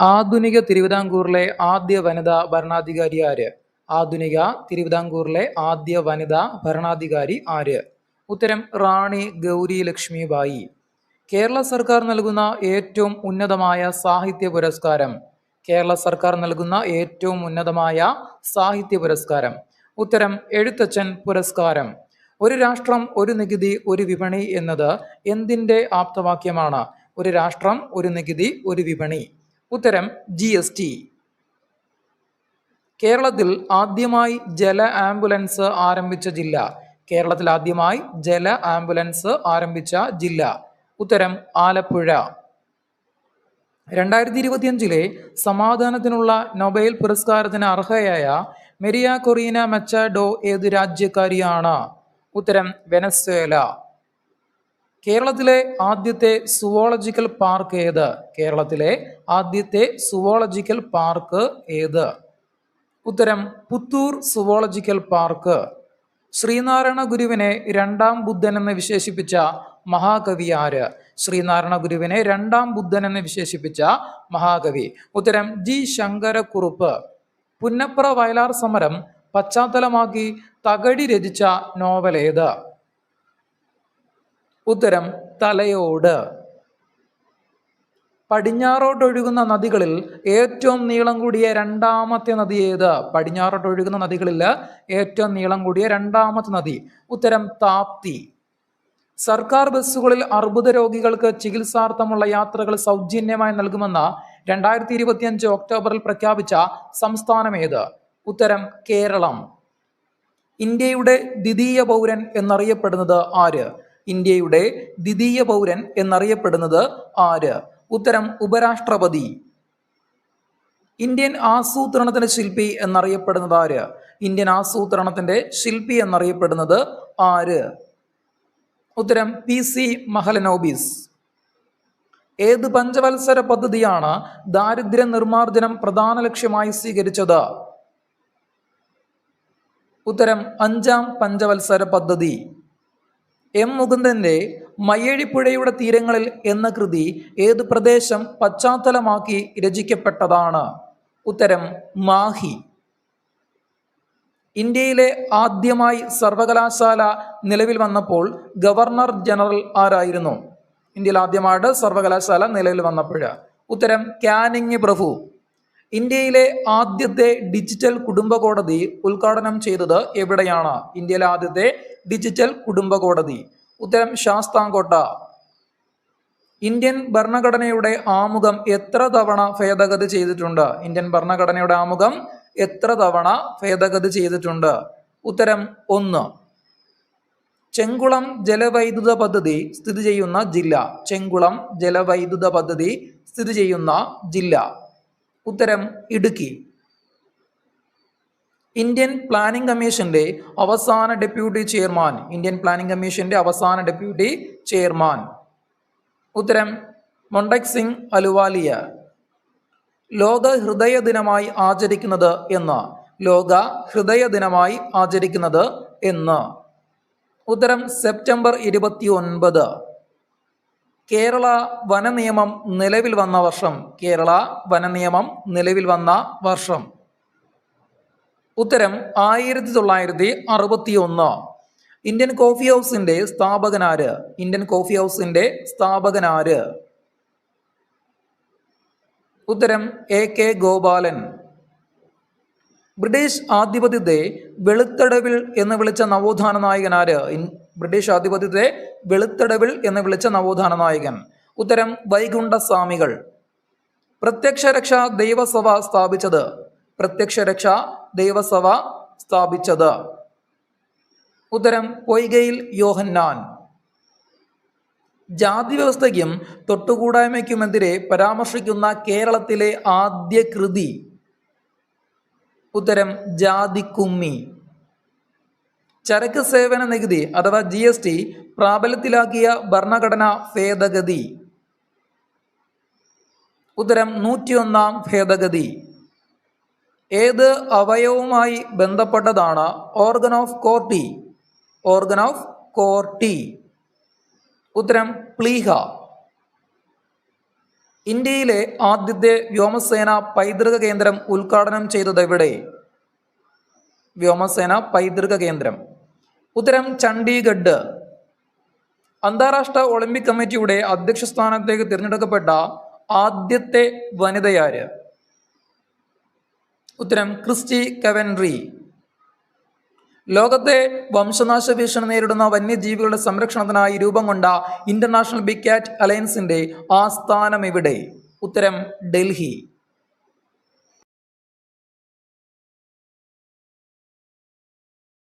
ആധുനിക തിരുവിതാംകൂറിലെ ആദ്യ വനിതാ ഭരണാധികാരി ആര്? ആധുനിക തിരുവിതാംകൂറിലെ ആദ്യ വനിതാ ഭരണാധികാരി ആര്? ഉത്തരം റാണി ഗൗരി ലക്ഷ്മിബായി കേരള സർക്കാർ നൽകുന്ന ഏറ്റവും ഉന്നതമായ സാഹിത്യ പുരസ്കാരം. കേരള സർക്കാർ നൽകുന്ന ഏറ്റവും ഉന്നതമായ സാഹിത്യ പുരസ്കാരം. ഉത്തരം എഴുത്തച്ഛൻ പുരസ്കാരം. ഒരു രാഷ്ട്രം ഒരു നികുതി ഒരു വിപണി എന്നത് എന്തിന്റെ ആപ്തവാക്യമാണ്? ഒരു രാഷ്ട്രം ഒരു നികുതി ഒരു വിപണി. ഉത്തരം ജി എസ് ടി കേരളത്തിൽ ആദ്യമായി ജല ആംബുലൻസ് ആരംഭിച്ച ജില്ല. കേരളത്തിൽ ആദ്യമായി ജല ആംബുലൻസ് ആരംഭിച്ച ജില്ല. ഉത്തരം ആലപ്പുഴ. രണ്ടായിരത്തി ഇരുപത്തിയഞ്ചിലെ സമാധാനത്തിനുള്ള നൊബേൽ പുരസ്കാരത്തിന് അർഹയായ മെരിയ കൊറീന മെച്ചാഡോ ഏത് രാജ്യക്കാരിയാണ്? ഉത്തരം വെനസ്വേല. കേരളത്തിലെ ആദ്യത്തെ സുവോളജിക്കൽ പാർക്ക് ഏത്? കേരളത്തിലെ ആദ്യത്തെ സുവോളജിക്കൽ പാർക്ക് ഏത്? ഉത്തരം പുത്തൂർ സുവോളജിക്കൽ പാർക്ക്. ശ്രീനാരായണ ഗുരുവിനെ രണ്ടാം ബുദ്ധൻ എന്ന് വിശേഷിപ്പിച്ച മഹാകവി ആര്? ശ്രീനാരായണ ഗുരുവിനെ രണ്ടാം ബുദ്ധൻ എന്ന് വിശേഷിപ്പിച്ച മഹാകവി. ഉത്തരം ജി ശങ്കരക്കുറുപ്പ്. പുന്നപ്ര വയലാർ സമരം പശ്ചാത്തലമാക്കി തകഴി രചിച്ച നോവൽ ഏത്? ഉത്തരം തലയോട്. പടിഞ്ഞാറോട്ടൊഴുകുന്ന നദികളിൽ ഏറ്റവും നീളം കൂടിയ രണ്ടാമത്തെ നദി ഏത്? പടിഞ്ഞാറോട്ടൊഴുകുന്ന നദികളിൽ ഏറ്റവും നീളം കൂടിയ രണ്ടാമത്തെ നദി ഉത്തരം താപ്തി. സർക്കാർ ബസ്സുകളിൽ അർബുദ രോഗികൾക്ക് ചികിത്സാർത്ഥമുള്ള യാത്രകൾ സൗജന്യമായി നൽകുമെന്ന് രണ്ടായിരത്തി ഇരുപത്തിയഞ്ച് ഒക്ടോബറിൽ പ്രഖ്യാപിച്ച സംസ്ഥാനം ഏത്? ഉത്തരം കേരളം. ഇന്ത്യയുടെ ദ്വിതീയ പൗരൻ എന്നറിയപ്പെടുന്നത് ആര്? ഇന്ത്യയുടെ ദ്വിതീയ പൗരൻ എന്നറിയപ്പെടുന്നത് ആര്? ഉത്തരം ഉപരാഷ്ട്രപതി. ഇന്ത്യൻ ആസൂത്രണത്തിന്റെ ശില്പി എന്നറിയപ്പെടുന്നത് ആര്? ഇന്ത്യൻ ആസൂത്രണത്തിന്റെ ശില്പി എന്നറിയപ്പെടുന്നത് ആര്? ഉത്തരം പി സി മഹലനോബിസ്. ഏത് പഞ്ചവത്സര പദ്ധതിയാണ് ദാരിദ്ര്യ നിർമാർജനം പ്രധാന ലക്ഷ്യമായി സ്വീകരിച്ചത്? ഉത്തരം അഞ്ചാം പഞ്ചവത്സര പദ്ധതി. എം മുകുന്ദന്റെ മയ്യഴിപ്പുഴയുടെ തീരങ്ങളിൽ എന്ന കൃതി ഏത് പ്രദേശം പശ്ചാത്തലമാക്കി രചിക്കപ്പെട്ടതാണ്? ഉത്തരം മാഹി. ഇന്ത്യയിലെ ആദ്യമായി സർവകലാശാല നിലവിൽ വന്നപ്പോൾ ഗവർണർ ജനറൽ ആരായിരുന്നു? ഇന്ത്യയിൽ ആദ്യമായിട്ട് സർവകലാശാല നിലവിൽ വന്നപ്പോൾ ഉത്തരം കാനിങ് പ്രഭു. ഇന്ത്യയിലെ ആദ്യത്തെ ഡിജിറ്റൽ കുടുംബ കോടതി ഉദ്ഘാടനം ചെയ്തത് എവിടെയാണ്? ഇന്ത്യയിലെ ആദ്യത്തെ ഡിജിറ്റൽ കുടുംബ കോടതി ഉത്തരം ശാസ്താംകോട്ട. ഇന്ത്യൻ ഭരണഘടനയുടെ ആമുഖം എത്ര തവണ ഭേദഗതി ചെയ്തിട്ടുണ്ട്? ഇന്ത്യൻ ഭരണഘടനയുടെ ആമുഖം എത്ര തവണ ഭേദഗതി ചെയ്തിട്ടുണ്ട്? ഉത്തരം ഒന്ന്. ചെങ്കുളം ജലവൈദ്യുത പദ്ധതി സ്ഥിതി ചെയ്യുന്ന ജില്ല. ചെങ്കുളം ജലവൈദ്യുത പദ്ധതി സ്ഥിതി ചെയ്യുന്ന ജില്ല. ഉത്തരം ഇടുക്കി. ഇന്ത്യൻ പ്ലാനിംഗ് കമ്മീഷന്റെ അവസാന ഡെപ്യൂട്ടി ചെയർമാൻ. ഇന്ത്യൻ പ്ലാനിംഗ് കമ്മീഷന്റെ അവസാന ഡെപ്യൂട്ടി ചെയർമാൻ. ഉത്തരം മൊണ്ടക് സിംഗ് അലുവാലിയ. ലോക ഹൃദയ ദിനമായി ആചരിക്കുന്നത് എന്ന്. ലോക ഹൃദയ ദിനമായി ആചരിക്കുന്നത് എന്ന്. ഉത്തരം സെപ്റ്റംബർ ഇരുപത്തി ഒൻപത് കേരള വനനിയമം നിലവിൽ വന്ന വർഷം കേരള വനനിയമം നിലവിൽ വന്ന വർഷം. ഉത്തരം ആയിരത്തി തൊള്ളായിരത്തി അറുപത്തി ഒന്ന് ഇന്ത്യൻ കോഫി ഹൗസിന്റെ സ്ഥാപകനാര് ഇന്ത്യൻ കോഫി ഹൗസിന്റെ സ്ഥാപകനാര് ഉത്തരം എ കെ ഗോപാലൻ. ബ്രിട്ടീഷ് ആധിപത്യത്തെ വെളുത്തടവിൽ എന്ന് വിളിച്ച നവോത്ഥാന നായകനാര് ബ്രിട്ടീഷ് ആധിപത്യത്തെ വെളുത്തടവിൽ എന്ന് വിളിച്ച നവോത്ഥാന നായകൻ. ഉത്തരം വൈകുണ്ഠസ്വാമികൾ. പ്രത്യക്ഷ രക്ഷ ദൈവസഭ സ്ഥാപിച്ചത്. പ്രത്യക്ഷ രക്ഷ ദൈവസഭ സ്ഥാപിച്ചത്. ഉത്തരം പൊയ്കയിൽ യോഹന്നാൻ. ജാതി വ്യവസ്ഥയ്ക്കും തൊട്ടുകൂടായ്മയ്ക്കുമെതിരെ പരാമർശിക്കുന്ന കേരളത്തിലെ ആദ്യ കൃതി. ഉത്തരം ജാതിക്കുമ്മി. ചരക്ക് സേവന നികുതി അഥവാ ജി എസ് ടി പ്രാബല്യത്തിലാക്കിയ ഭരണഘടന ഭേദഗതി. ഉത്തരം നൂറ്റിയൊന്നാം ഭേദഗതി. ഏത് അവയവുമായി ബന്ധപ്പെട്ടതാണ് organ of Corti organ of Corti ഉത്തരം പ്ലീഹ. ഇന്ത്യയിലെ ആദ്യത്തെ വ്യോമസേന പൈതൃക കേന്ദ്രം ഉദ്ഘാടനം ചെയ്തത് എവിടെ വ്യോമസേന പൈതൃക കേന്ദ്രം. ഉത്തരം ചണ്ഡീഗഡ്. അന്താരാഷ്ട്ര ഒളിമ്പിക് കമ്മിറ്റിയുടെ അധ്യക്ഷ സ്ഥാനത്തേക്ക് തിരഞ്ഞെടുക്കപ്പെട്ട ആദ്യത്തെ വനിതയാര്? ഉത്തരം ക്രിസ്റ്റി കവൻട്രി. ലോകത്തെ വംശനാശ ഭീഷണി നേരിടുന്ന വന്യജീവികളുടെ സംരക്ഷണത്തിനായി രൂപം കൊണ്ട ഇന്റർനാഷണൽ ബിഗ് കാറ്റ് അലയൻസിന്റെ ആസ്ഥാനം എവിടെ ഉത്തരം ഡൽഹി.